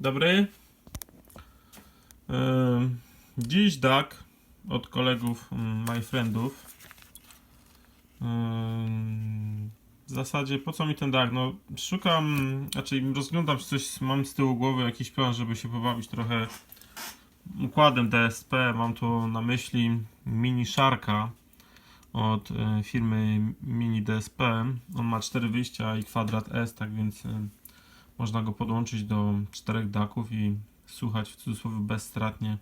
Dobry. Dziś DAK od kolegów ym, My Friendów. W zasadzie po co mi ten DAK? No szukam, znaczy rozglądam coś, mam z tyłu głowy jakiś plan, żeby się pobawić trochę układem DSP. Mam tu na myśli Mini Sharka od y, firmy Mini DSP. On ma cztery wyjścia i kwadrat S, tak więc y, można go podłączyć do czterech daków i słuchać w cudzysłowie bezstratnie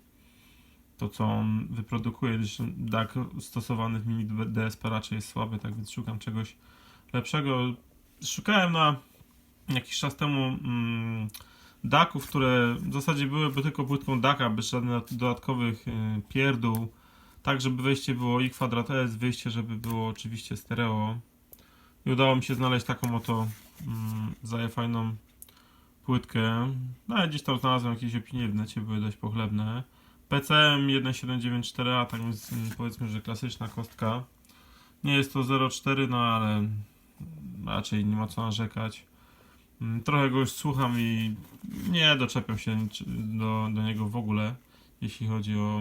to, co on wyprodukuje, gdyż DAC stosowany w mini DSP raczej jest słaby, tak więc szukam czegoś lepszego. Szukałem na jakiś czas temu mm, DACów, które w zasadzie byłyby tylko płytką DACa, bez żadnych dodatkowych y, pierdół, tak żeby wejście było i kwadrat S, wyjście, żeby było oczywiście stereo. I udało mi się znaleźć taką oto mm, fajną płytkę. No ale gdzieś tam znalazłem jakieś opinie w necie, były dość pochlebne. PCM 1794A, tak więc powiedzmy, że klasyczna kostka. Nie jest to 0.4, no ale raczej nie ma co narzekać. Mm, Trochę go już słucham i nie doczepiam się do, do niego w ogóle, jeśli chodzi o,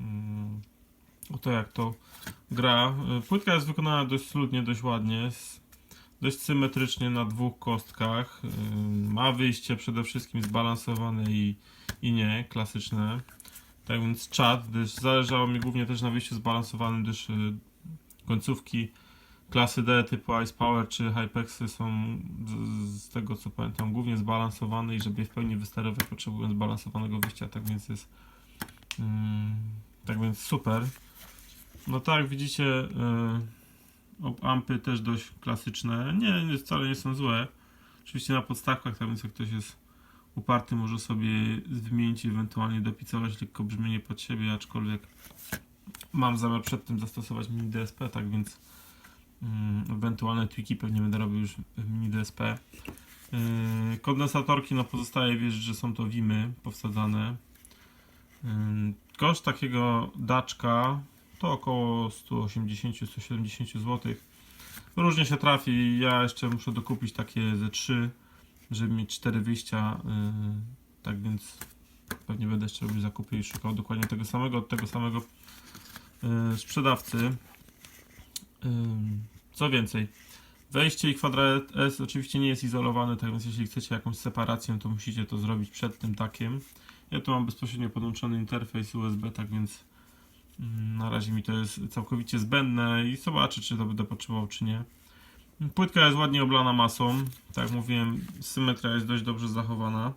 mm, o to, jak to gra. Płytka jest wykonana dość schludnie, dość ładnie. Dość symetrycznie na dwóch kostkach. Ma wyjście przede wszystkim zbalansowane i, i nie, klasyczne. Tak więc czat, gdyż zależało mi głównie też na wyjściu zbalansowanym, gdyż y, końcówki klasy D typu Ice Power czy Hypexy są z, tego co pamiętam głównie zbalansowane i żeby je w pełni wysterować potrzebują zbalansowanego wyjścia, tak więc jest tak więc super. No tak, widzicie y, Op- ampy też dość klasyczne. Nie, nie, wcale nie są złe. Oczywiście na podstawkach, tak więc jak ktoś jest uparty, może sobie wymienić i ewentualnie dopicować lekko brzmienie pod siebie, aczkolwiek mam zamiar przed tym zastosować mini DSP, tak więc mm, ewentualne tweaki pewnie będę robił już w mini DSP. Yy, kondensatorki, no pozostaje wierzyć, że są to Wimy powsadzane. Yy, koszt takiego daczka to około 180-170 zł. Różnie się trafi. Ja jeszcze muszę dokupić takie ze 3, żeby mieć 4 wyjścia. Yy, tak więc pewnie będę jeszcze robił zakupy i szukał dokładnie tego samego od tego samego yy, sprzedawcy. Yy, co więcej, wejście i kwadrat S oczywiście nie jest izolowane, tak więc jeśli chcecie jakąś separację, to musicie to zrobić przed tym takiem. Ja tu mam bezpośrednio podłączony interfejs USB, tak więc Na razie mi to jest całkowicie zbędne i zobaczę, czy to będę potrzebował, czy nie. Płytka jest ładnie oblana masą. Tak jak mówiłem, symetria jest dość dobrze zachowana.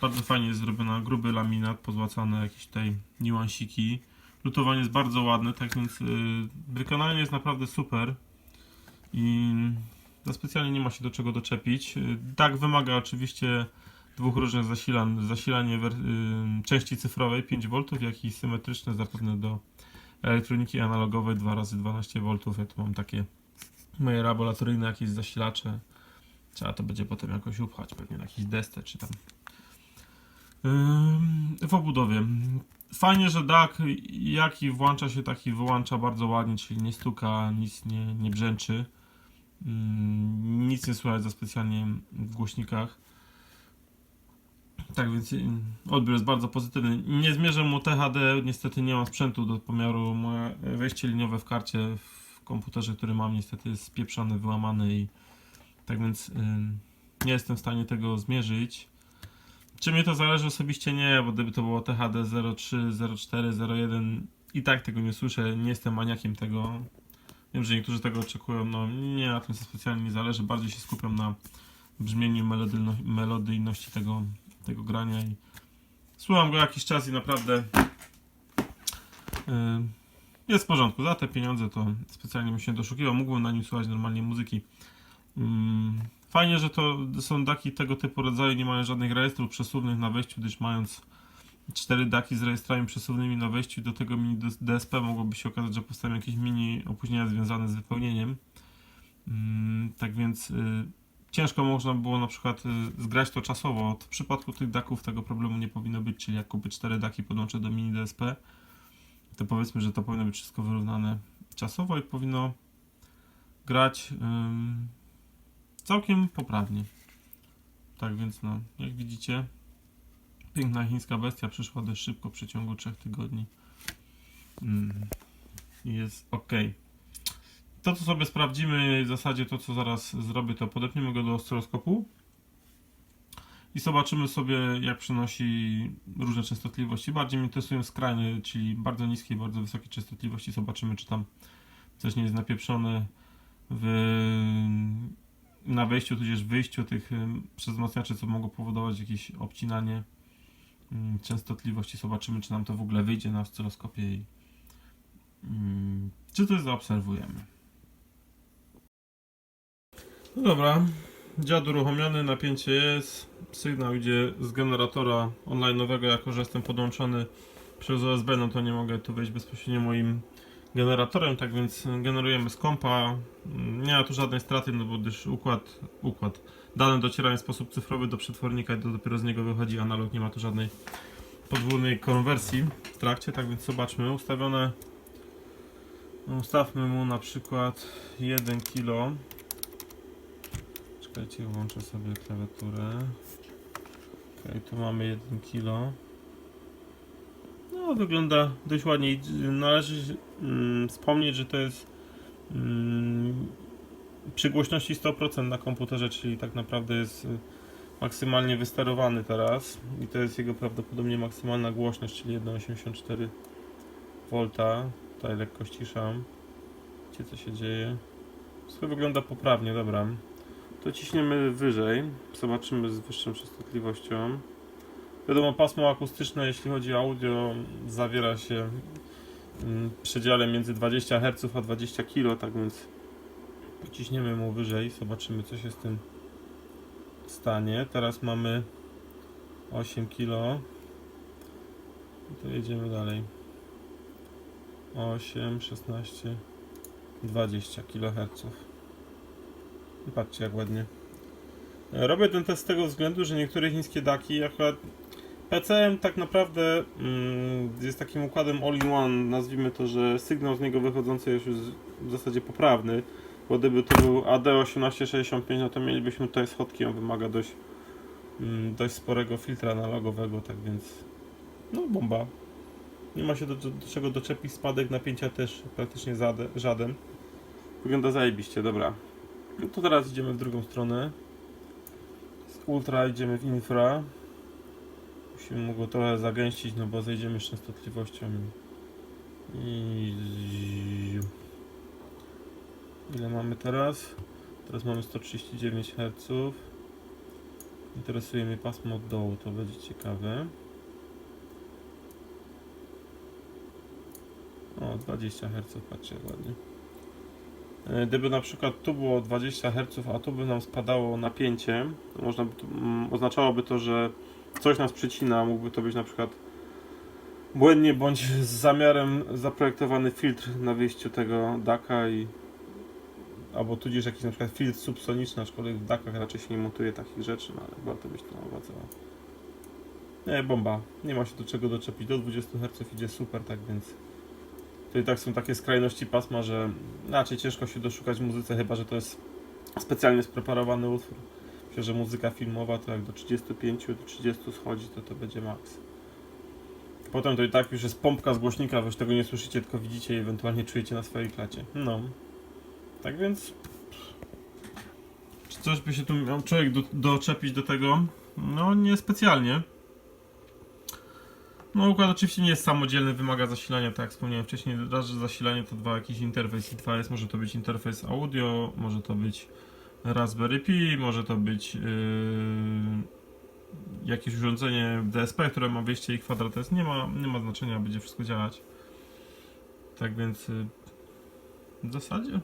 Bardzo fajnie jest zrobiona, gruby laminat, pozłacane jakieś tutaj niuansiki. Lutowanie jest bardzo ładne, tak więc yy, wykonanie jest naprawdę super. I za specjalnie nie ma się do czego doczepić. Yy, tak wymaga oczywiście dwóch różnych zasilan. Zasilanie części cyfrowej 5V, jak i symetryczne zapewne do elektroniki analogowej 2x12V. Ja tu mam takie moje laboratoryjne jakieś zasilacze. Trzeba to będzie potem jakoś upchać, pewnie na jakiś desce czy tam. Ym, W obudowie. Fajnie, że DAC jaki włącza się, taki wyłącza bardzo ładnie, czyli nie stuka, nic nie, nie brzęczy. Ym, Nic nie słychać za specjalnie w głośnikach. Tak więc odbiór jest bardzo pozytywny. Nie zmierzę mu THD, niestety nie mam sprzętu do pomiaru. Moje wejście liniowe w karcie w komputerze, który mam, niestety jest spieprzony, wyłamany i tak więc nie jestem w stanie tego zmierzyć. Czy mnie to zależy osobiście? Nie, bo gdyby to było THD 03, 04, 01 i tak tego nie słyszę, nie jestem maniakiem tego. Wiem, że niektórzy tego oczekują, no nie na tym specjalnie nie zależy, bardziej się skupiam na brzmieniu melodyjno, melodyjności tego, tego grania i słucham go jakiś czas i naprawdę yy, jest w porządku. Za te pieniądze to specjalnie bym się doszukiwał. Mógłbym na nim słuchać normalnie muzyki. Ym, Fajnie, że to są daki tego typu rodzaju, nie mają żadnych rejestrów przesuwnych na wejściu, gdyż mając cztery daki z rejestrami przesuwnymi na wejściu do tego mini DSP mogłoby się okazać, że powstają jakieś mini opóźnienia związane z wypełnieniem. Ym, Tak więc y, ciężko można było na przykład y, zgrać to czasowo. W przypadku tych daków tego problemu nie powinno być, czyli jak kupię cztery daki podłączę do mini DSP, to powiedzmy, że to powinno być wszystko wyrównane czasowo i powinno grać ym, całkiem poprawnie. Tak więc no, jak widzicie, Piękna chińska bestia przyszła dość szybko w przeciągu 3 tygodni. Mm. i Jest ok. To co sobie sprawdzimy, w zasadzie to co zaraz zrobię, to podepniemy go do oscyloskopu i zobaczymy sobie jak przenosi różne częstotliwości. Bardziej mnie interesują skrajne, czyli bardzo niskie i bardzo wysokie częstotliwości. Zobaczymy czy tam coś nie jest napieprzone w, na wejściu, tudzież wyjściu tych przezmacniaczy, co mogło powodować jakieś obcinanie ym, częstotliwości. Zobaczymy, czy nam to w ogóle wyjdzie na oscyloskopie i ym, czy to zaobserwujemy. No dobra, dziad uruchomiony, napięcie jest, sygnał idzie z generatora online'owego, jako że jestem podłączony przez USB, no to nie mogę tu wejść bezpośrednio moim generatorem, tak więc generujemy z kompa. Nie ma tu żadnej straty, no bo gdyż układ, układ. Dane docierają w sposób cyfrowy do przetwornika i to dopiero z niego wychodzi. Analog, nie ma tu żadnej podwójnej konwersji w trakcie, tak więc zobaczmy, ustawione ustawmy mu na przykład 1 kg czekajcie, włączę sobie klawiaturę ok, tu mamy 1 kg no, wygląda dość ładnie. I Należy mm, wspomnieć, że to jest mm, przy głośności 100% na komputerze, czyli tak naprawdę jest y, maksymalnie wysterowany teraz. I to jest jego prawdopodobnie maksymalna głośność, czyli 1,84 V. Tutaj lekko ściszam. Widzicie co się dzieje. Wszystko wygląda poprawnie, dobra. To ciśniemy wyżej. Zobaczymy z wyższą częstotliwością. Wiadomo, pasmo akustyczne, jeśli chodzi o audio, zawiera się mm, w przedziale między 20 Hz a 20 kg, tak więc pociśniemy mu wyżej, zobaczymy co się z tym stanie. Teraz mamy 8 kg. I to jedziemy dalej. 8, 16, 20 kHz. Patrzcie jak ładnie. Robię ten test z tego względu, że niektóre chińskie daki akurat PCM tak naprawdę mm, jest takim układem all-in-one, nazwijmy to, że sygnał z niego wychodzący jest już w zasadzie poprawny, bo gdyby to był AD1865, no to mielibyśmy tutaj schodki, on wymaga dość, mm, dość sporego filtra analogowego, tak więc no bomba. Nie ma się do, do, do czego doczepić, spadek napięcia też praktycznie żaden. Wygląda zajebiście, dobra. No to teraz idziemy w drugą stronę. Z ultra idziemy w infra. Musimy mu go trochę zagęścić, no bo zejdziemy z częstotliwością. I... Ile mamy teraz? Teraz mamy 139 Hz. Interesuje mnie pasmo od dołu, to będzie ciekawe. O, 20 Hz, patrzcie ładnie. E, Gdyby na przykład tu było 20 Hz, a tu by nam spadało napięcie, można by, mm, oznaczałoby to, że coś nas przycina, mógłby to być na przykład błędnie bądź z zamiarem zaprojektowany filtr na wyjściu tego daka i albo tudzież jakiś na przykład filtr subsoniczny, aczkolwiek w dakach raczej się nie montuje takich rzeczy, no ale warto być to na uwadze. Nie, bomba. Nie ma się do czego doczepić. Do 20 Hz idzie super, tak więc to i tak są takie skrajności pasma, że raczej ciężko się doszukać w muzyce, chyba że to jest specjalnie spreparowany utwór. Myślę, że muzyka filmowa to jak do 35, do 30 schodzi, to to będzie maks. Potem to i tak już jest pompka z głośnika, wy już tego nie słyszycie, tylko widzicie i ewentualnie czujecie na swojej klacie. No. Tak więc... Czy coś by się tu miał człowiek do, doczepić do tego? No, nie specjalnie. No, układ oczywiście nie jest samodzielny, wymaga zasilania, tak jak wspomniałem wcześniej. Raz, że zasilanie to dwa jakiś interfejs i dwa jest, może to być interfejs audio, może to być Raspberry Pi, może to być yy, jakieś urządzenie DSP, które ma wyjście i kwadrat. Nie ma, nie ma znaczenia, będzie wszystko działać. Tak więc yy, w zasadzie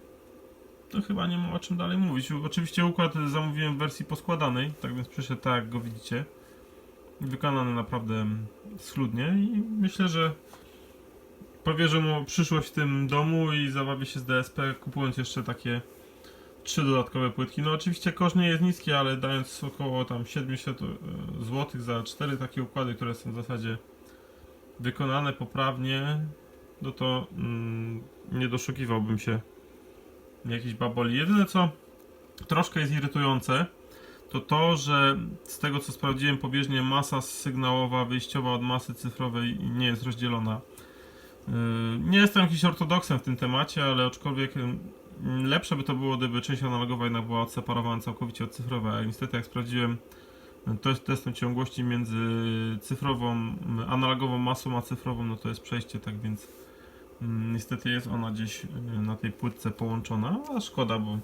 to chyba nie ma o czym dalej mówić. Oczywiście układ zamówiłem w wersji poskładanej, tak więc przyszedł tak jak go widzicie. Wykonany naprawdę schludnie i myślę, że powierzę mu przyszłość w tym domu i zabawię się z DSP, kupując jeszcze takie trzy dodatkowe płytki. No oczywiście koszt nie jest niski, ale dając około tam 700 zł za cztery takie układy, które są w zasadzie wykonane poprawnie, no to mm, nie doszukiwałbym się jakiejś baboli. Jedyne co troszkę jest irytujące, to to, że z tego co sprawdziłem pobieżnie masa sygnałowa wyjściowa od masy cyfrowej nie jest rozdzielona. Yy, Nie jestem jakiś ortodoksem w tym temacie, ale aczkolwiek yy, lepsze by to było, gdyby część analogowa jednak była odseparowana całkowicie od cyfrowej, niestety jak sprawdziłem to jest testem ciągłości między cyfrową, analogową masą a cyfrową, no to jest przejście, tak więc Mm, Niestety jest ona gdzieś y, na tej płytce połączona, a szkoda, bo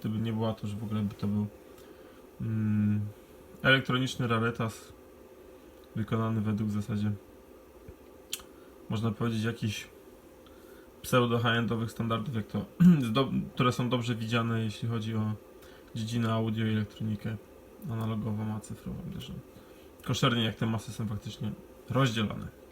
gdyby nie była, to że w ogóle by to był mm, elektroniczny rarytas wykonany według w zasadzie można powiedzieć jakichś pseudo high-endowych standardów, jak to, które są dobrze widziane, jeśli chodzi o dziedzinę audio i elektronikę analogową, a cyfrową też. Koszernie jak te masy są faktycznie rozdzielane.